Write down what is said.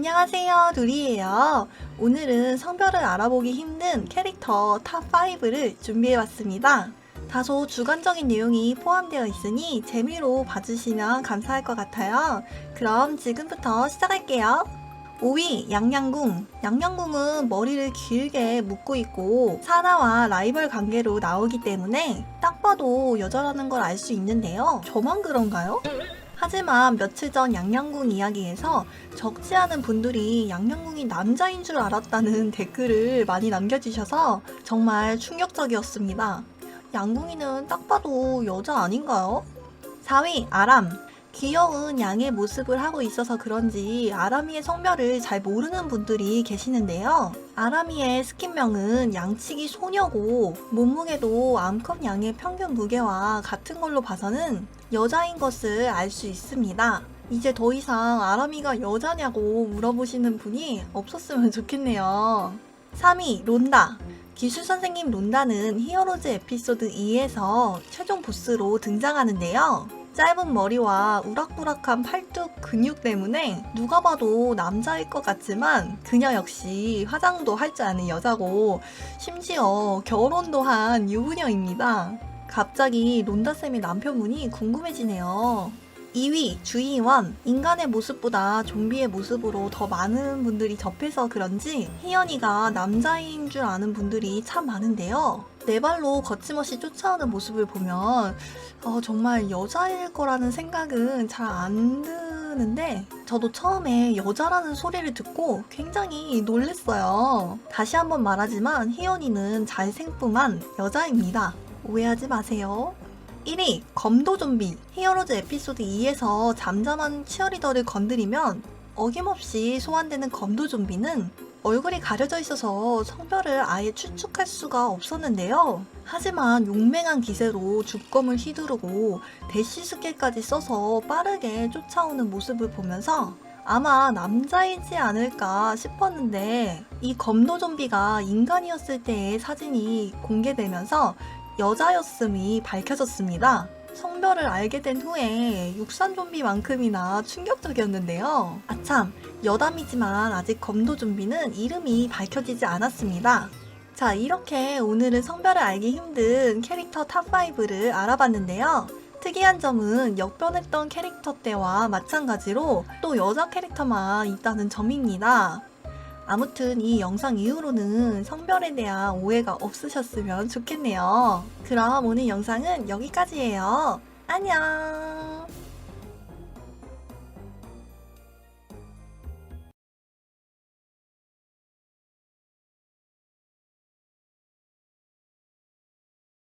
안녕하세요, 두리예요. 오늘은 성별을 알아보기 힘든 캐릭터 탑5를 준비해왔습니다. 다소 주관적인 내용이 포함되어 있으니 재미로 봐주시면 감사할 것 같아요. 그럼 지금부터 시작할게요. 5위 양양궁. 양양궁은 머리를 길게 묶고 있고 사나와 라이벌 관계로 나오기 때문에 딱 봐도 여자라는 걸 알 수 있는데요. 저만 그런가요? 하지만 며칠 전 양양궁 이야기에서 적지 않은 분들이 양양궁이 남자인 줄 알았다는 댓글을 많이 남겨주셔서 정말 충격적이었습니다. 양궁이는 딱 봐도 여자 아닌가요? 4위 아람. 귀여운 양의 모습을 하고 있어서 그런지 아람이의 성별을 잘 모르는 분들이 계시는데요. 아람이의 스킨명은 양치기 소녀고 몸무게도 암컷 양의 평균 무게와 같은 걸로 봐서는 여자인 것을 알 수 있습니다. 이제 더 이상 아람이가 여자냐고 물어보시는 분이 없었으면 좋겠네요. 3위 론다. 기술 선생님 론다는 히어로즈 에피소드 2에서 최종 보스로 등장하는데요. 짧은 머리와 우락부락한 팔뚝 근육 때문에 누가 봐도 남자일 것 같지만 그녀 역시 화장도 할 줄 아는 여자고 심지어 결혼도 한 유부녀입니다. 갑자기 론다쌤의 남편분이 궁금해지네요. 2위 주희원 인간의 모습보다 좀비의 모습으로 더 많은 분들이 접해서 그런지 희연이가 남자인 줄 아는 분들이 참 많은데요. 네 발로 거침없이 쫓아오는 모습을 보면 어, 정말 여자일 거라는 생각은 잘 안 드는데 저도 처음에 여자라는 소리를 듣고 굉장히 놀랬어요. 다시 한번 말하지만 희연이는 잘생뿐만 여자입니다. 오해하지 마세요. 1위 검도 좀비 히어로즈 에피소드 2에서 잠잠한 치어리더를 건드리면 어김없이 소환되는 검도 좀비는 얼굴이 가려져 있어서 성별을 아예 추측할 수가 없었는데요. 하지만 용맹한 기세로 주검을 휘두르고 대시 스킬까지 써서 빠르게 쫓아오는 모습을 보면서 아마 남자이지 않을까 싶었는데 이 검도 좀비가 인간이었을 때의 사진이 공개되면서 여자였음이 밝혀졌습니다. 성별을 알게 된 후에 육산 좀비만큼이나 충격적이었는데요. 아참, 여담이지만 아직 검도 좀비는 이름이 밝혀지지 않았습니다. 자, 이렇게 오늘은 성별을 알기 힘든 캐릭터 탑5를 알아봤는데요. 특이한 점은 역변했던 캐릭터 때와 마찬가지로 또 여자 캐릭터만 있다는 점입니다. 아무튼 이 영상 이후로는 성별에 대한 오해가 없으셨으면 좋겠네요. 그럼 오늘 영상은 여기까지예요. 안녕!